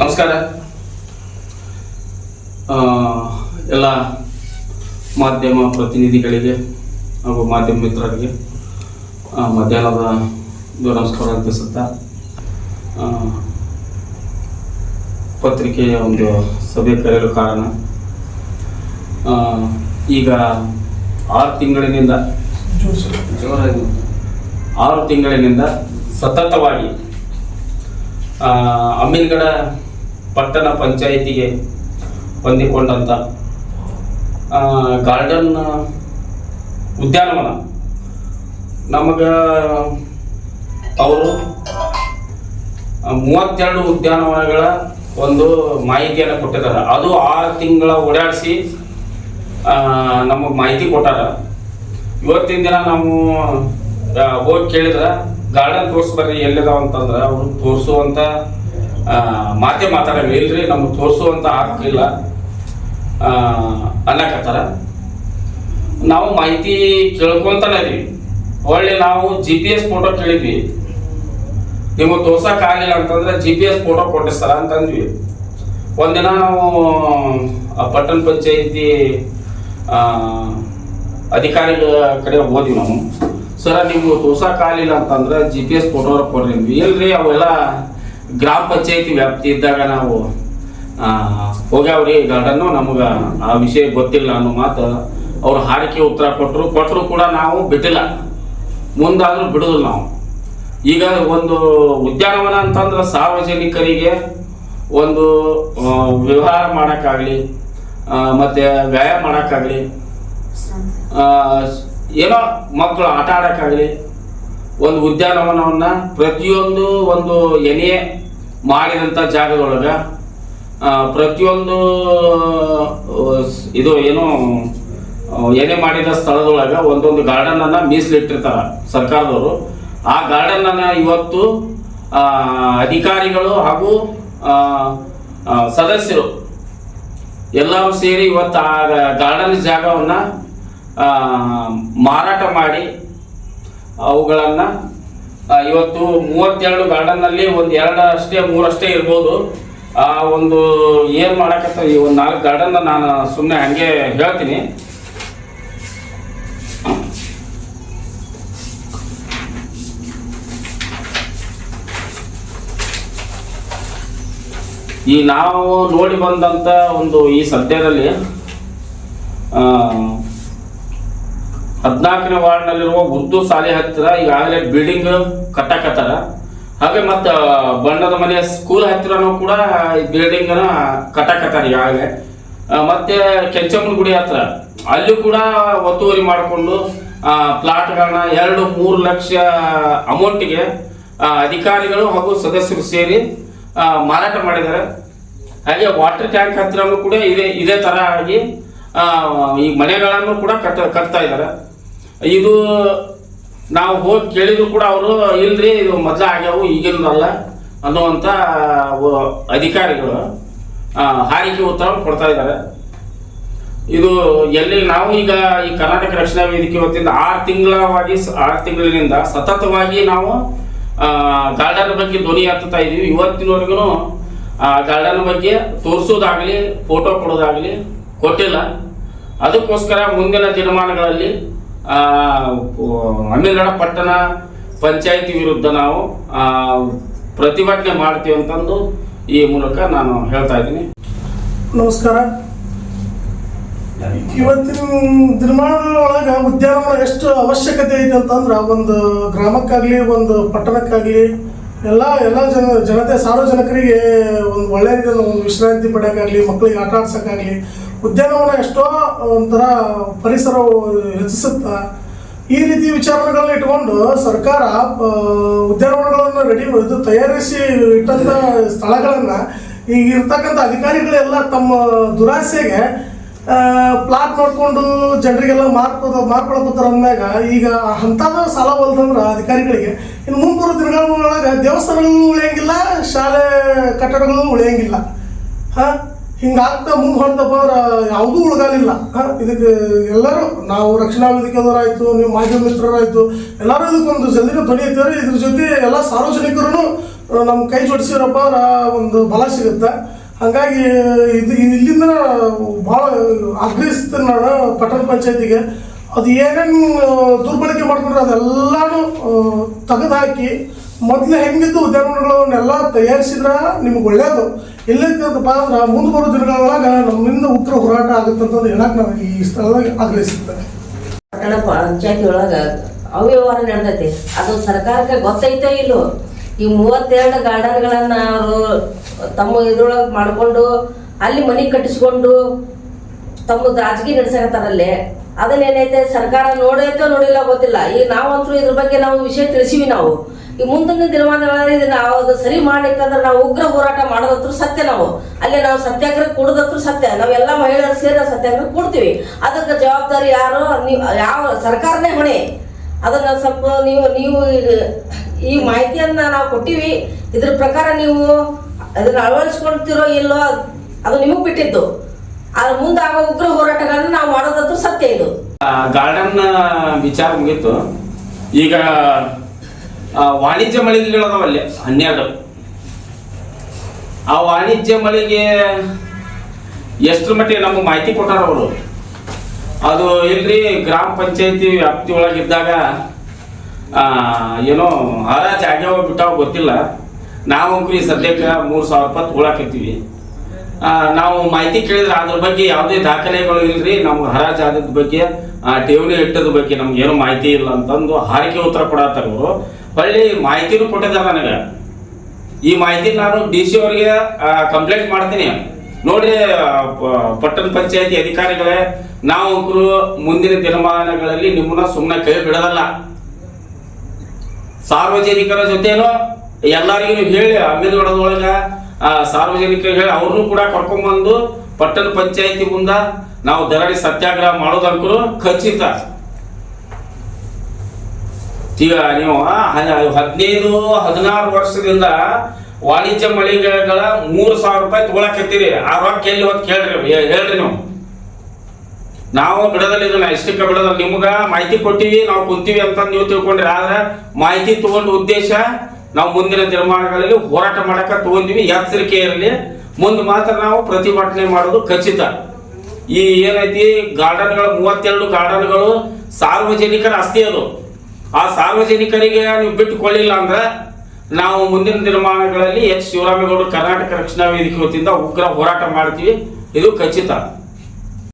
ನಮಸ್ಕಾರ. ಎಲ್ಲ ಮಾಧ್ಯಮ ಪ್ರತಿನಿಧಿಗಳಿಗೆ ಹಾಗೂ ಮಾಧ್ಯಮ ಮಿತ್ರರಿಗೆ ಮಧ್ಯಾಹ್ನದ ನಮಸ್ಕಾರ ಅರ್ಪಿಸುತ್ತಾ ಪತ್ರಿಕೆಯ ಒಂದು ಸಭೆ ಕರೆಯಲು ಕಾರಣ. ಈಗ ಆರು ತಿಂಗಳಿನಿಂದ ಆರು ತಿಂಗಳಿನಿಂದ ಸತತವಾಗಿ ಆ, ಅಮ್ಮಿನಗಡ ಪಟ್ಟಣ ಪಂಚಾಯಿತಿಗೆ ಹೊಂದಿಕೊಂಡಂಥ ಗಾರ್ಡನ್ ಉದ್ಯಾನವನ. ನಮಗೆ ಅವರು ಮೂವತ್ತೆರಡು ಉದ್ಯಾನವನಗಳ ಒಂದು ಮಾಹಿತಿಯನ್ನು ಕೊಟ್ಟಿದ್ದಾರೆ. ಅದು ಆರು ತಿಂಗಳ ಓಡಾಡಿಸಿ ನಮಗೆ ಮಾಹಿತಿ ಕೊಟ್ಟಾರ. ಇವತ್ತಿನ ದಿನ ನಾವು ಹೋಗಿ ಕೇಳಿದ್ರೆ, ಗಾರ್ಡನ್ ತೋರಿಸ್ಬರ್ರಿ ಎಲ್ಲಿದಾವ ಅಂತಂದ್ರೆ, ಅವರು ತೋರಿಸುವಂತ ಮಾತೆ ಮಾತಾಡ ಮೇಲ್ರಿ ನಮ್ಗೆ ತೋರಿಸುವಂತ ಆಗ್ತಿಲ್ಲ ಅನ್ನಕತ್ತಾರ. ನಾವು ಮಾಹಿತಿ ಕೇಳ್ಕೊಂತಾನೆ ಇದೀವಿ ಒಳ್ಳೆ ನಾವು ಜಿ ಪಿ ಎಸ್ ಫೋಟೋ ಕೇಳಿದ್ವಿ. ನಿಮ್ಗೆ ತೋರ್ಸಕ್ ಅಂತಂದ್ರೆ ಜಿ ಪಿ ಎಸ್ ಫೋಟೋ ಕೊಟ್ಟಿಸ್ತಾರ ಅಂತಂದ್ವಿ. ಒಂದಿನ ನಾವು ಪಟ್ಟಣ ಪಂಚಾಯಿತಿ ಅಧಿಕಾರಿಗಳ ಕಡೆ ಹೋದ್ವಿ ನಾವು. ಸರ್, ನಿಮ್ಗೆ ತೋರ್ಸಕ್ ಆಗಿಲ್ಲ ಅಂತಂದ್ರೆ ಜಿ ಪಿ ಎಸ್ ಫೋಟೋ ಕೊಡ್ರಿ ಇಲ್ರಿ, ಅವೆಲ್ಲ ಗ್ರಾಮ ಪಂಚಾಯತಿ ವ್ಯಾಪ್ತಿ ಇದ್ದಾಗ ನಾವು ಹೋಗ್ಯಾವ್ರಿ ಗಾರ್ಡನ್ನು ನಮಗೆ ಆ ವಿಷಯ ಗೊತ್ತಿಲ್ಲ ಅನ್ನೋ ಮಾತು ಅವರು ಹಾರಿಕೆ ಉತ್ತರ ಕೊಟ್ಟರು ಕೊಟ್ಟರು ಕೂಡ ನಾವು ಬಿಟ್ಟಿಲ್ಲ. ಮುಂದಾದರೂ ಬಿಡೋದಿಲ್ಲ ನಾವು. ಈಗ ಒಂದು ಉದ್ಯಾನವನ ಅಂತಂದ್ರೆ ಸಾರ್ವಜನಿಕರಿಗೆ ಒಂದು ವ್ಯವಹಾರ ಮಾಡೋಕ್ಕಾಗಲಿ ಮತ್ತು ವ್ಯಾಯಾಮ ಮಾಡೋಕ್ಕಾಗಲಿ ಏನೋ ಮಕ್ಕಳು ಆಟ ಆಡೋಕ್ಕಾಗಲಿ ಒಂದು ಉದ್ಯಾನವನವನ್ನ ಪ್ರತಿಯೊಂದು ಒಂದು ಎನೆ ಮಾಡಿದಂಥ ಜಾಗದೊಳಗ ಪ್ರತಿಯೊಂದು ಇದು ಏನು ಎನೆ ಮಾಡಿದ ಸ್ಥಳದೊಳಗೆ ಒಂದೊಂದು ಗಾರ್ಡನ್ ಅನ್ನ ಮೀಸಲಿಟ್ಟಿರ್ತಾರ ಸರ್ಕಾರದವರು. ಆ ಗಾರ್ಡನ್ ಅನ್ನ ಇವತ್ತು ಅಧಿಕಾರಿಗಳು ಹಾಗೂ ಸದಸ್ಯರು ಎಲ್ಲರೂ ಸೇರಿ ಇವತ್ತು ಆ ಗಾರ್ಡನ್ ಜಾಗವನ್ನ ಮಾರಾಟ ಮಾಡಿ ಅವುಗಳನ್ನ ಇವತ್ತು ಮೂವತ್ತೆರಡು ಗಾರ್ಡನ್ ಒಂದು ಎರಡು ಅಷ್ಟೇ ಮೂರಷ್ಟೇ ಇರ್ಬೋದು. ಆ, ಒಂದು ಏನ್ ಮಾಡಕತ್ತ, ಈ ಒಂದು ನಾಲ್ಕು ಗಾರ್ಡನ್ ನಾನು ಸುಮ್ಮನೆ ಹಂಗೆ ಹೇಳ್ತೀನಿ. ಈ ನಾವು ನೋಡಿ ಬಂದಂತ ಒಂದು ಈ ಸದ್ಯದಲ್ಲಿ ಹದಿನಾಲ್ಕನೇ ವಾರ್ಡ್ನಲ್ಲಿರುವ ಉರ್ದು ಶಾಲೆ ಹತ್ತಿರ ಈಗಾಗಲೇ ಬಿಲ್ಡಿಂಗ್ ಕಟ್ಟಕತ್ತಾರ. ಹಾಗೆ ಮತ್ತ ಬಣ್ಣದ ಮನೆಯ ಸ್ಕೂಲ್ ಹತ್ತಿರನೂ ಕೂಡ ಬಿಲ್ಡಿಂಗ್ ಕಟ್ಟಕತ್ತಾರ ಈಗಾಗಲೇ. ಮತ್ತೆ ಕೆಂಚಮ್ಮನ ಗುಡಿ ಹತ್ರ ಅಲ್ಲಿ ಕೂಡ ಒತ್ತುವರಿ ಮಾಡಿಕೊಂಡು ಪ್ಲಾಟ್ಗಳನ್ನ ಎರಡು ಮೂರು ಲಕ್ಷ ಅಮೌಂಟಿಗೆ ಅಧಿಕಾರಿಗಳು ಹಾಗೂ ಸದಸ್ಯರು ಸೇರಿ ಮಾರಾಟ ಮಾಡಿದ್ದಾರೆ. ಹಾಗೆ ವಾಟರ್ ಟ್ಯಾಂಕ್ ಹತ್ತಿರನೂ ಕೂಡ ಇದೇ ಇದೇ ತರ ಆಗಿ ಈ ಮನೆಗಳನ್ನು ಕೂಡ ಕಟ್ಟ, ಕಟ್ತಾ ಇದ್ದಾರೆ. ಇದು ನಾವು ಹೋಗಿ ಕೇಳಿದ್ರು ಕೂಡ ಅವರು, ಇಲ್ರಿ, ಇದು ಮೊದಲ ಆಗ್ಯಾವು ಈಗಿನದಲ್ಲ ಅನ್ನುವಂಥ ಅಧಿಕಾರಿಗಳು ಹಾರಿಕೆ ಉತ್ತರ ಕೊಡ್ತಾ ಇದ್ದಾರೆ. ಇದು ಎಲ್ಲಿ ನಾವು ಈಗ ಈ ಕರ್ನಾಟಕ ರಕ್ಷಣಾ ವೇದಿಕೆ ವತಿಯಿಂದ ಆರು ತಿಂಗಳವಾಗಿ ಆರು ತಿಂಗಳಿನಿಂದ ಸತತವಾಗಿ ನಾವು ಗಾರ್ಡನ್ ಬಗ್ಗೆ ಧ್ವನಿ ಹತ್ತುತ್ತಾ ಇದ್ದೀವಿ. ಇವತ್ತಿನವರೆಗೂ ಗಾರ್ಡನ್ ಬಗ್ಗೆ ತೋರಿಸೋದಾಗ್ಲಿ, ಫೋಟೋ ಕೊಡೋದಾಗಲಿ ಕೊಟ್ಟಿಲ್ಲ. ಅದಕ್ಕೋಸ್ಕರ ಮುಂದಿನ ದಿನಮಾನಗಳಲ್ಲಿ ಅಮೀರ್ಗಢ ಪಟ್ಟಣ ಪಂಚಾಯಿತಿ ವಿರುದ್ಧ ನಾವು ಆ, ಪ್ರತಿಭಟನೆ ಮಾಡ್ತೀವಿ ಅಂತಂದು ಈ ಮೂಲಕ ನಾನು ಹೇಳ್ತಾ ಇದ್ದೀನಿ. ನಮಸ್ಕಾರ. ಇವತ್ತಿನ ದಿನಮಾನದ ಒಳಗೆ ಉದ್ಯಾನವನ ಎಷ್ಟು ಅವಶ್ಯಕತೆ ಐತೆ ಅಂತಂದ್ರೆ ಒಂದು ಗ್ರಾಮಕ್ಕಾಗಲಿ ಒಂದು ಪಟ್ಟಣಕ್ಕಾಗಲಿ ಎಲ್ಲ ಎಲ್ಲ ಜನ ಜನತೆ ಸಾರ್ವಜನಿಕರಿಗೆ ಒಂದು ಒಳ್ಳೆಯ ಒಂದು ವಿಶ್ರಾಂತಿ ಪಡೆಯೋಕ್ಕಾಗಲಿ ಮಕ್ಕಳಿಗೆ ಆಟ ಆಡ್ಸೋಕ್ಕಾಗಲಿ ಉದ್ಯಾನವನ ಎಷ್ಟೋ ಒಂಥರ ಪರಿಸರ ಹೆಚ್ಚಿಸುತ್ತಾ, ಈ ರೀತಿ ವಿಚಾರಗಳನ್ನ ಇಟ್ಕೊಂಡು ಸರ್ಕಾರ ಉದ್ಯಾನವನಗಳನ್ನು ರೆಡಿ ಇದು ತಯಾರಿಸಿ ಇಟ್ಟಂಥ ಸ್ಥಳಗಳನ್ನು ಈಗ ಇರ್ತಕ್ಕಂಥ ಅಧಿಕಾರಿಗಳೆಲ್ಲ ತಮ್ಮ ದುರಾಸೆಗೆ ಪ್ಲಾಟ್ ನೋಡ್ಕೊಂಡು ಜನರಿಗೆಲ್ಲ ಮಾರ್ಕೋದ ಮಾರ್ಕೊಳಕತ್ತಾರ ಅಂದಾಗ ಈಗ ಅಂಥದ್ದು ಸಾಲ ಹೊಲ್ದಂದ್ರೆ ಅಧಿಕಾರಿಗಳಿಗೆ ಇನ್ನು ಮುಂಬರುವ ದಿನಗಳೊಳಗೆ ದೇವಸ್ಥಾನಗಳು ಉಳಿಯಂಗಿಲ್ಲ, ಶಾಲೆ ಕಟ್ಟಡಗಳು ಉಳಿಯಂಗಿಲ್ಲ. ಹಾ? ಹಿಂಗಾಗ್ತಾ ಮುಂದೆ ಅವ್ರ ಯಾವುದೂ ಉಳ್ಗಾಲಿಲ್ಲ. ಇದಕ್ಕೆ ಎಲ್ಲರೂ ನಾವು ರಕ್ಷಣಾ ವೇದಿಕೆದವರಾಯಿತು ನೀವು ಮಾಧ್ಯಮ ಮಿತ್ರರಾಯ್ತು, ಎಲ್ಲರೂ ಇದಕ್ಕೊಂದು ಜಲ್ದಿನ ಎತ್ತಿದ್ರೆ ಇದ್ರ ಜೊತೆ ಎಲ್ಲ ಸಾರ್ವಜನಿಕರು ನಮ್ಮ ಕೈ ಜೋಡಿಸಿರಪ್ಪ ಒಂದು ಬಲ ಸಿಗುತ್ತೆ. ಹಾಗಾಗಿ ಇದು ಇಲ್ಲಿಂದ ಭಾಳ ಆಗ್ರಹಿಸ್ತೀನಿ ನಾನು ಪಟ್ಟಣ ಪಂಚಾಯತಿಗೆ ಅದು ಏನೇನು ದುರ್ಬಳಕೆ ಮಾಡ್ಕೊಂಡ್ರೆ ಅದೆಲ್ಲಾನು ತೆಗೆದು ಹಾಕಿ ಮೊದಲು ಹೆಂಗಿದ್ದು ಉದ್ಯಮಗಳನ್ನೆಲ್ಲ ತಯಾರಿಸಿದ್ರೆ? ನಿಮ್ಗೆ ಒಳ್ಳೇದು. ಇಲ್ಲೈತಪ್ಪ ಅಂದ್ರೆ ಮುಂದೆ ಬರೋ ದಿನಗಳೊಳಗೆ ನಮ್ಮಿಂದ ಉತ್ತರ ಹೋರಾಟ ಆಗುತ್ತೆ ಅಂತ ಹೇಳಕ್ಕೆ ನನಗೆ ಈ ಸ್ಥಳದಾಗ ಆಗ್ರಹಿಸುತ್ತೇನೆ ಪಟ್ಟಣ ಪಂಚಾಯತಿ ಒಳಗ ಅವ್ಯವಹಾರ ನಡೆದೈತಿ. ಅದು ಸರ್ಕಾರಕ್ಕೆ ಗೊತ್ತೈತೋ ಇಲ್ಲೋ? ಈ ಮೂವತ್ತೆರಡು ಗಾರ್ಡನ್ಗಳನ್ನ ಅವರು ತಮ್ಮ ಇದ್ರೊಳಗೆ ಮಾಡಿಕೊಂಡು, ಅಲ್ಲಿ ಮನೆ ಕಟ್ಟಿಸ್ಕೊಂಡು ತಮ್ಮ ರಾಜಕೀಯ ನಡೆಸಕತ್ತಾರಲ್ಲಿ. ಅದನ್ನೇನೈತೆ, ಸರ್ಕಾರ ನೋಡೈತೋ ನೋಡಿಲ್ಲ ಗೊತ್ತಿಲ್ಲ. ಈಗ ನಾವಂತೂ ಇದ್ರ ಬಗ್ಗೆ ನಾವು ವಿಷಯ ತಿಳಿಸಿವಿ ನಾವು. ಈ ಮುಂದಿನ ದಿನಮಾನಗಳಲ್ಲಿ ಇದನ್ನ ಅದು ಸರಿ ಮಾಡ್ಲಿಕ್ಕಂದ್ರೆ ನಾವು ಉಗ್ರ ಹೋರಾಟ ಮಾಡೋದತ್ರ ಸತ್ಯ ನಾವು. ಅಲ್ಲಿ ನಾವು ಸತ್ಯಾಗ್ರಹ ಕೊಡೋದತ್ರ ಸತ್ಯ. ನಾವೆಲ್ಲ ಮಹಿಳೆಯರು ಸೇರಿ ಸತ್ಯಾಗ್ರಹ ಕೊಡ್ತೀವಿ. ಅದಕ್ಕೆ ಜವಾಬ್ದಾರಿ ಯಾರು, ನೀವು, ಯಾವ ಸರ್ಕಾರನೇ ಹೊಣೆ. ಅದನ್ನ ಸ್ವಲ್ಪ ನೀವು ನೀವು ಈ ಮಾಹಿತಿಯನ್ನ ನಾವು ಕೊಟ್ಟಿವಿ. ಇದ್ರ ಪ್ರಕಾರ ನೀವು ಅದನ್ನ ಅಳವಡಿಸ್ಕೊಳ್ತಿರೋ ಇಲ್ಲೋ ಅದು ನಿಮಗೆ ಬಿಟ್ಟಿದ್ದು. ಅದ್ರ ಮುಂದೆ ಆಗೋ ಉಗ್ರ ಹೋರಾಟಗಳನ್ನ ನಾವು ಮಾಡೋದಂತೂ ಸತ್ಯ ಇದು. ಗಾರ್ಡನ್ ವಿಚಾರ ಮುಗೀತು. ಈಗ ವಾಣಿಜ್ಯ ಮಳಿಗೆಗಳದಾವಲ್ಲಿ ಹನ್ನೆರಡು. ಆ ವಾಣಿಜ್ಯ ಮಳಿಗೆ ಎಷ್ಟರ ಮಟ್ಟಿಗೆ ನಮಗೆ ಮಾಹಿತಿ ಕೊಟ್ಟಾರ ಅವರು? ಅದು ಇಲ್ರಿ, ಗ್ರಾಮ ಪಂಚಾಯತಿ ವ್ಯಾಪ್ತಿ ಒಳಗಿದ್ದಾಗ ಏನೋ ಹರಾಜ್ ಆಗ್ಯಾವ ಬಿಟ್ಟಾವ ಗೊತ್ತಿಲ್ಲ. ನಾವು ಈ ಸದ್ಯಕ್ಕೆ ಮೂರು ಸಾವಿರ ರೂಪಾಯಿ ತೊಗೊಳಕತ್ತೀವಿ. ನಾವು ಮಾಹಿತಿ ಕೇಳಿದ್ರೆ ಅದ್ರ ಬಗ್ಗೆ ಯಾವುದೇ ದಾಖಲೆಗಳು ಇಲ್ರಿ ನಮ್ಗೆ ಹರಾಜ್ ಆದದ ಬಗ್ಗೆ ಠೇವಣಿ ಇಟ್ಟದ ಬಗ್ಗೆ ನಮ್ಗೆ ಏನು ಮಾಹಿತಿ ಇಲ್ಲ ಅಂತಂದು ಹಾರಿಕೆ ಉತ್ತರ ಕೊಡತ್ತಾರ ಅವರು. ಹೊಳ್ಳಿ ಮಾಹಿತಿನೂ ಕೊಟ್ಟಿದ್ದಾರೆ ನನಗೆ. ಈ ಮಾಹಿತಿ ನಾನು ಡಿ ಸಿ ಅವರಿಗೆ ಕಂಪ್ಲೇಂಟ್ ಮಾಡ್ತೀನಿ. ನೋಡ್ರಿ ಪಟ್ಟಣ ಪಂಚಾಯತಿ ಅಧಿಕಾರಿಗಳೇ, ನಾವು ಮುಂದಿನ ದಿನಮಾನಗಳಲ್ಲಿ ನಿಮ್ಮನ್ನ ಸುಮ್ಮನೆ ಕೈ ಬಿಡೋದಲ್ಲ. ಸಾರ್ವಜನಿಕರ ಜೊತೆನೂ ಎಲ್ಲರಿಗೂ ಹೇಳಿ ಅಂಬೇದ್ಗಡದೊಳಗ ಸಾರ್ವಜನಿಕರಿಗೆ ಹೇಳಿ ಅವ್ರನ್ನೂ ಕೂಡ ಕರ್ಕೊಂಡ್ಬಂದು ಪಟ್ಟಣ ಪಂಚಾಯತಿ ಮುಂದ ನಾವು ಧರಣಿ ಸತ್ಯಾಗ್ರಹ ಮಾಡೋದಂಕರು ಖಚಿತ. ಈಗ ನೀವು ಹದಿನೈದು, ಹದಿನಾರು ವರ್ಷದಿಂದ ವಾಣಿಜ್ಯ ಮಳಿಗೆಗಳ ಮೂರು ಸಾವಿರ ರೂಪಾಯಿ ತಗೊಳಕತ್ತೀರಿ. ಆ ರೊಕ್ಕ ಎಲ್ಲಿ ಒಂದು ಕೇಳ್ರಿ ಹೇಳ್ರಿ ನೀವು. ನಾವು ಬಿಡದಲ್ಲಿ ಇದನ್ನ ಇಷ್ಟಕ್ಕೆ ಬಿಡೋದಿಲ್ಲ ನಿಮ್ಗ ಮಾಹಿತಿ ಕೊಟ್ಟಿವಿ, ನಾವು ಕುಂತೀವಿ ಅಂತ ನೀವು ತಿಳ್ಕೊಂಡ್ರಿ. ಆದ್ರೆ ಮಾಹಿತಿ ತಗೊಂಡ ಉದ್ದೇಶ ನಾವು ಮುಂದಿನ ನಿರ್ಮಾಣಗಳಲ್ಲಿ ಹೋರಾಟ ಮಾಡಕ ತಗೊಂಡಿವಿ. ಎಚ್ಚರಿಕೆ ಇರಲಿ. ಮುಂದೆ ಮಾತ್ರ ನಾವು ಪ್ರತಿಭಟನೆ ಮಾಡೋದು ಖಚಿತ. ಈ ಏನೈತಿ ಗಾರ್ಡನ್ಗಳು, ಮೂವತ್ತೆರಡು ಗಾರ್ಡನ್ಗಳು ಸಾರ್ವಜನಿಕರ ಆಸ್ತಿ ಅದು. ಆ ಸಾರ್ವಜನಿಕರಿಗೆ ನೀವು ಬಿಟ್ಟುಕೊಳ್ಳಿಲ್ಲ ಅಂದ್ರೆ ನಾವು ಮುಂದಿನ ದಿನಮಾನಗಳಲ್ಲಿ ಎಚ್. ಶಿವರಾಮೇಗೌಡರು ಕರ್ನಾಟಕ ರಕ್ಷಣಾ ವೇದಿಕೆ ವತಿಯಿಂದ ಉಗ್ರ ಹೋರಾಟ ಮಾಡ್ತೀವಿ. ಇದು ಖಚಿತ.